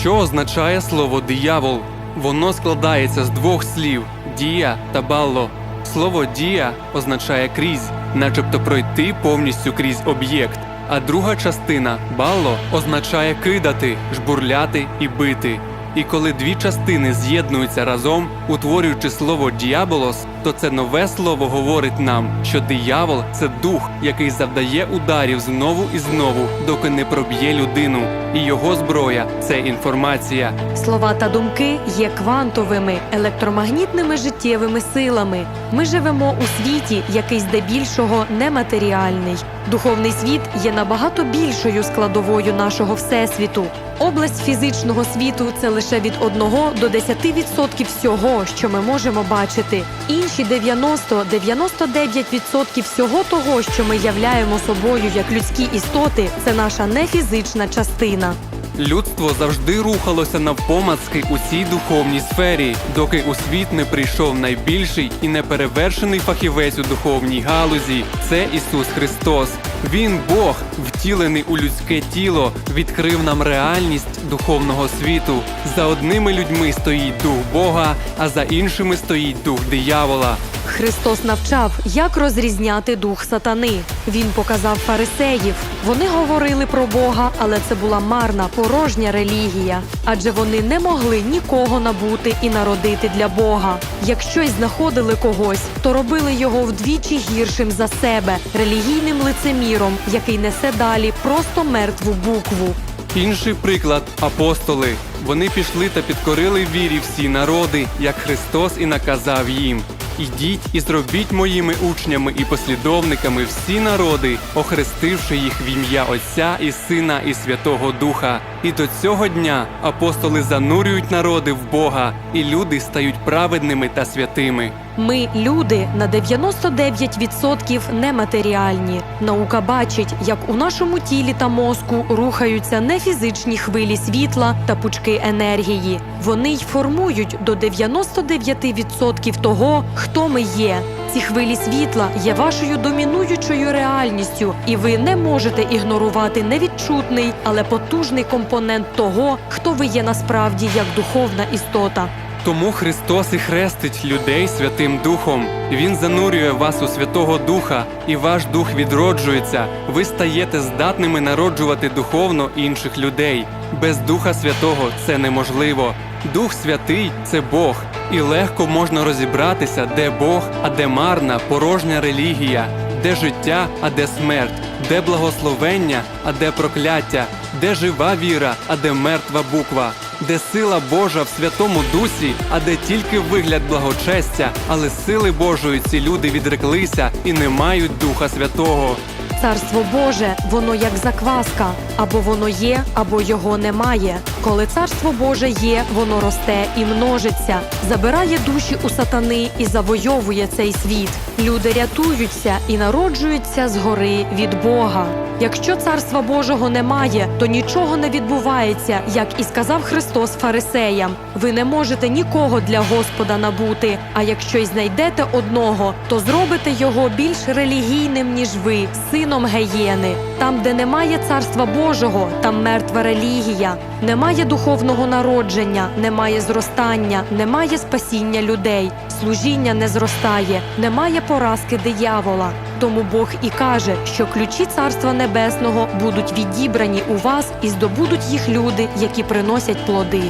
Що означає слово диявол? Воно складається з двох слів дія та балло. Слово дія означає крізь, начебто пройти повністю крізь об'єкт. А друга частина балло означає кидати, жбурляти і бити. І коли дві частини з'єднуються разом, утворюючи слово діаболос, то це нове слово говорить нам, що диявол це дух, який завдає ударів знову і знову, доки не проб'є людину. І його зброя це інформація. Слова та думки є квантовими електромагнітними життєвими силами. Ми живемо у світі, який здебільшого нематеріальний. Духовний світ є набагато більшою складовою нашого всесвіту. Область фізичного світу це лише від 1 до 10% всього, що ми можемо бачити. Інші 90-99% всього того, що ми являємо собою як людські істоти, це наша нефізична частина. Людство завжди рухалося навпомацки у цій духовній сфері, доки у світ не прийшов найбільший і неперевершений фахівець у духовній галузі це Ісус Христос. Він Бог, втілений у людське тіло, відкрив нам реальність духовного світу. За одними людьми стоїть дух Бога, а за іншими стоїть дух диявола. Христос навчав, як розрізняти дух сатани. Він показав фарисеїв. Вони говорили про Бога, але це була марна, порожня релігія, адже вони не могли нікого набути і народити для Бога. Якщо й знаходили когось, то робили його вдвічі гіршим за себе, релігійним лицеміром, який несе далі просто мертву букву. Інший приклад апостоли. Вони пішли та підкорили вірі всі народи, як Христос і наказав їм. Ідіть і зробіть моїми учнями і послідовниками всі народи, охрестивши їх в ім'я Отця і Сина і Святого Духа. І до цього дня апостоли занурюють народи в Бога, і люди стають праведними та святими. Ми, люди, на 99% нематеріальні. Наука бачить, як у нашому тілі та мозку рухаються не фізичні хвилі світла та пучки енергії. Вони й формують до 99% того, хто ми є. Ці хвилі світла є вашою домінуючою реальністю, і ви не можете ігнорувати невідчутний, але потужний компонент того, хто ви є насправді як духовна істота. Тому Христос і хрестить людей Святим Духом. Він занурює вас у Святого Духа, і ваш дух відроджується. Ви стаєте здатними народжувати духовно інших людей. Без Духа Святого це неможливо. Дух Святий це Бог, і легко можна розібратися, де Бог, а де марна, порожня релігія, де життя, а де смерть, де благословення, а де прокляття, де жива віра, а де мертва буква, де сила Божа в Святому Дусі, а де тільки вигляд благочестя, але сили Божої ці люди відреклися і не мають Духа Святого. Царство Боже, воно як закваска, або воно є, або його немає. Коли царство Боже є, воно росте і множиться, забирає душі у сатани і завойовує цей світ. Люди рятуються і народжуються згори від Бога. Якщо царства Божого немає, то нічого не відбувається, як і сказав Христос фарисеям. Ви не можете нікого для Господа набути. А якщо й знайдете одного, то зробите його більш релігійним, ніж ви, сином геєни. Там, де немає царства Божого, там мертва релігія, немає духовного народження, немає зростання, немає спасіння людей, служіння не зростає, немає поразки диявола. Тому Бог і каже, що ключі Царства Небесного будуть відібрані у вас і здобудуть їх люди, які приносять плоди.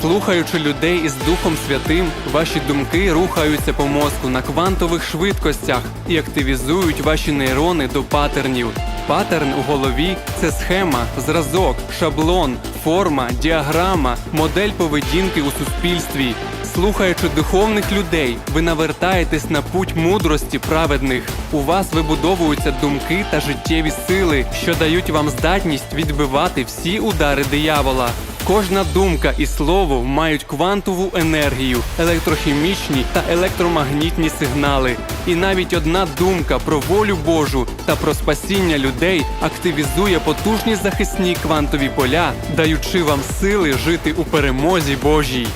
Слухаючи людей із Духом Святим, ваші думки рухаються по мозку на квантових швидкостях і активізують ваші нейрони до патернів. Патерн у голові це схема, зразок, шаблон, форма, діаграма, модель поведінки у суспільстві. Слухаючи духовних людей, ви навертаєтесь на путь мудрості праведних. У вас вибудовуються думки та життєві сили, що дають вам здатність відбивати всі удари диявола. Кожна думка і слово мають квантову енергію, електрохімічні та електромагнітні сигнали. І навіть одна думка про волю Божу та про спасіння людей активізує потужні захисні квантові поля, даючи вам сили жити у перемозі Божій.